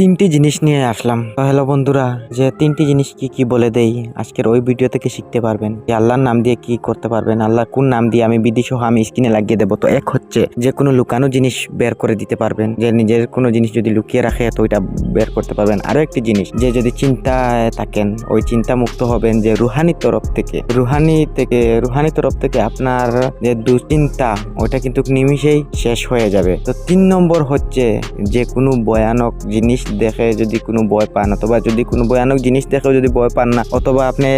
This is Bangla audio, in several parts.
তিনটি জিনিস নিয়ে আসলাম। তো হ্যালো বন্ধুরা, যে তিনটি জিনিস কি কি বলে দেই, আজকের ওই ভিডিও থেকে শিখতে পারবেন যে আল্লাহর নাম দিয়ে কি করতে পারবেন, আল্লাহ কোন নাম দিয়ে আমি বিধি সহ আমি স্ক্রিনে লাগিয়ে দেবো। তো এক হচ্ছে যে কোনো লুকানো জিনিস বের করে দিতে পারবেন, যে নিজের কোনো জিনিস যদি লুকিয়ে রাখে, তো ওইটা বের করতে পারবেন। আরও একটি জিনিস, যে যদি চিন্তায় থাকেন, ওই চিন্তা মুক্ত হবেন যে রুহানি তরফ থেকে, রুহানি থেকে, রুহানি তরফ থেকে আপনার যে দুশ্চিন্তা, ওইটা কিন্তু নিমিষেই শেষ হয়ে যাবে। তো তিন নম্বর হচ্ছে যে কোনো ভয়ানক জিনিস দেখে যদি কোনো ভয় পান অথবা যদি কোনো ভয়ানক জিনিস দেখেও যদি ভয় পান না, অথবা আপনি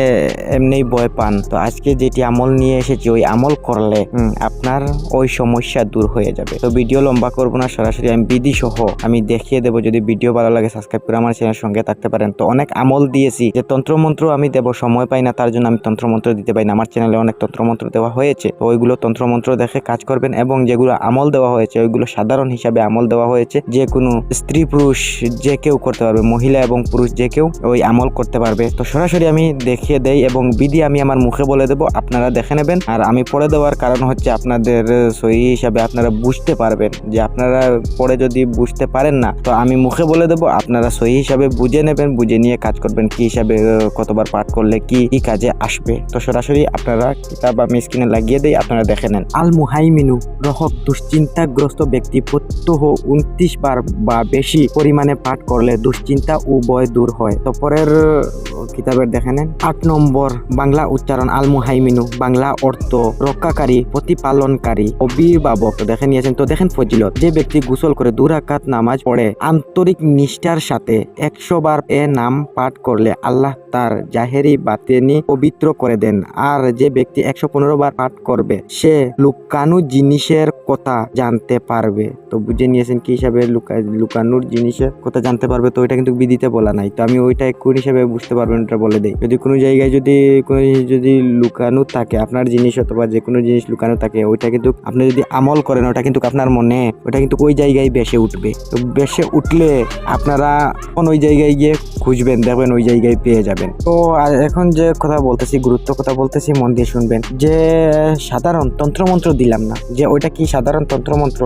এমনি ভয় পান, তো আজকে যেটি আমল নিয়ে এসেছি, ওই আমল করলে আপনার ওই সমস্যা দূর হয়ে যাবে। তো ভিডিও লম্বা করব না, সরাসরি আমি বিধি সহ আমি দেখিয়ে দেবো। যদি ভিডিও ভালো লাগে সাবস্ক্রাইব করে আমার চ্যানেলের সঙ্গে থাকতে পারেন। তো অনেক আমল দিয়েছি, যে তন্ত্রমন্ত্র আমি দেব, সময় পাই না, তার জন্য আমি তন্ত্রমন্ত্র দিতে পারি না। আমার চ্যানেলে অনেক তন্ত্রমন্ত্র দেওয়া হয়েছে, তো ওইগুলো তন্ত্রমন্ত্র দেখে কাজ করবেন এবং যেগুলো আমল দেওয়া হয়েছে, ওইগুলো সাধারণ হিসাবে আমল দেওয়া হয়েছে। যে কোনো স্ত্রী পুরুষ যে কেউ করতে পারবে, মহিলা এবং পুরুষ যে কেউ ওই আমল করতে পারবে। তো সরাসরি আমি দেখিয়ে দেই এবং বিধি আমি আমার মুখে বলে দেবো, আপনারা দেখে নেবেন। আর আমি পড়ে দেওয়ার কারণ হচ্ছে আপনাদের সহি হিসাবে আপনারা বুঝতে পারবেন যে আপনারা পরে যদি বুঝতে পারেন না, তো আমি মুখে বলে দেবো, আপনারা সহি হিসাবে বুঝে নেবেন, বুঝে নিয়ে কাজ করবেন কি হিসাবে কতবার পাঠ করলে কি কি কাজে আসবে। তো সরাসরি আপনারা কিতাব আমি স্ক্রিনে লাগিয়ে দেই, আপনারা দেখে নেন। আল মুহাইমিনু রহক দুশ্চিন্তাগ্রস্ত ব্যক্তি প্রত্যহ উনত্রিশ বার বা বেশি পরিমাণে পাঠ করলে দুশ্চিন্তা ও ভয় দূর হয়। তো পরের কিতাবের দেখে নেন। আট নম্বর, বাংলা উচ্চারণ আল মুহাইমিনু বাংলা অর্থ রক্ষাকারী, প্রতিপালনকারী, অভিভাবক। দেখে নিয়েছেন। তো দেখেন ফজিলত। যে ব্যক্তি গোসল করে দুরাকাত নামাজ পড়ে, আন্তরিক নিষ্ঠার সাথে একশো বার এ নাম পাঠ করলে আল্লাহ তার জাহেরি বাতেনি পবিত্র করে দেন। আর যে ব্যক্তি একশো পনেরো বার পাঠ করবে, সে লুকানু জিনিসের কথা জানতে পারবে। তো বুঝে নিয়েছেন কি হিসাবে লুকা লুকানুর জিনিসের কথা জানতে পারবে, তো ওইটা কিন্তু বিদিতে বলা নাই। তো আমি ওইটা কোন হিসেবে বুঝতে পারবেন ওটা বলে দেয় যদি কোনো জায়গায় যদি কোনো জিনিস যদি লুকানো থাকে, আপনার জিনিস অথবা যে কোনো জিনিস লুকানো থাকে, ওইটা কিন্তু আপনি যদি আমল করেন ওটা কিন্তু আপনার মনে ওটা কিন্তু ওই জায়গায় বেসে উঠবে। তো বেসে উঠলে আপনারা কোন ওই জায়গায় গিয়ে খুঁজবেন, দেখবেন ওই জায়গায় পেয়ে যাবেন। তো এখন যে কথা বলতেছি, গুরুত্ব কথা বলতেছি, মন দিয়ে শুনবেন। যে সাধারণ তন্ত্রমন্ত্র দিলাম না, যে ওইটা কি সাধারণ তন্ত্রমন্ত্র?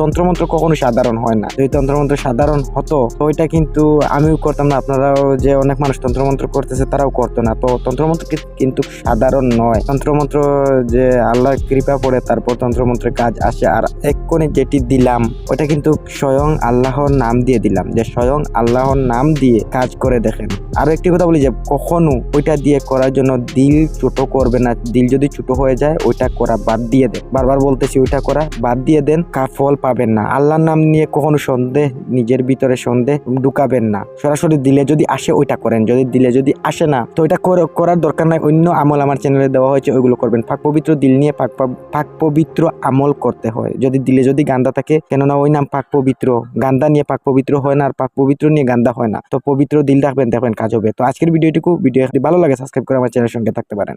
তন্ত্রমন্ত্র কখনো সাধারণ হয় না। যদি তন্ত্রমন্ত্র সাধারণ হতো, তো ওইটা কিন্তু আমিও করতাম না। আপনারাও যে অনেক মানুষ তন্ত্রমন্ত্র করতেছে, তারাও করতো না। তো তন্ত্রমন্ত্র কিন্তু সাধারণ নয়। তন্ত্রমন্ত্র যে আল্লাহর কৃপা পড়ে, তারপর তন্ত্রমন্ত্রের কাজ আসে। আর এক্ষুনি যেটি দিলাম ওটা কিন্তু স্বয়ং আল্লাহর নাম দিয়ে দিলাম। যে স্বয়ং আল্লাহর নাম দিয়ে কাজ করে দেখেন। আরও একটি কথা বলি যে, কখনো ওইটা দিয়ে করার জন্য দিল ছোট করবে না। দিল যদি ছোট হয়ে যায়, ওইটা করা বাদ দিয়ে দেন। বারবার বলতেছি, ওইটা করা বাদ দিয়ে দেন, কা ফল পাবেন না। আল্লাহর নাম নিয়ে কখনো সন্দেহ, নিজের ভিতরে সন্দেহ ঢুকাবেন না। সরাসরি দিলে যদি আসে, ওইটা করেন। যদি দিলে যদি আসে না, তো ওইটা করে- করার দরকার নাই। অন্য আমল আমার চ্যানেলে দেওয়া হয়েছে, ওইগুলো করবেন। পাক পবিত্র দিল নিয়ে পাক- পাক পবিত্র আমল করতে হয়। যদি দিলে যদি গান্দা থাকে, কেননা ওই নাম পাক পবিত্র। গান্দা নিয়ে পাক পবিত্র হয় না, আর পাক পবিত্র নিয়ে গান্দা হয় না। তো পবিত্র দিল রাখবেন, দেখবেন কাজ হবে। তো আজকের ভিডিওটুকু, ভিডিও ভালো লাগে সাবস্ক্রাইব করে আমার চ্যানেলের সঙ্গে থাকতে পারেন।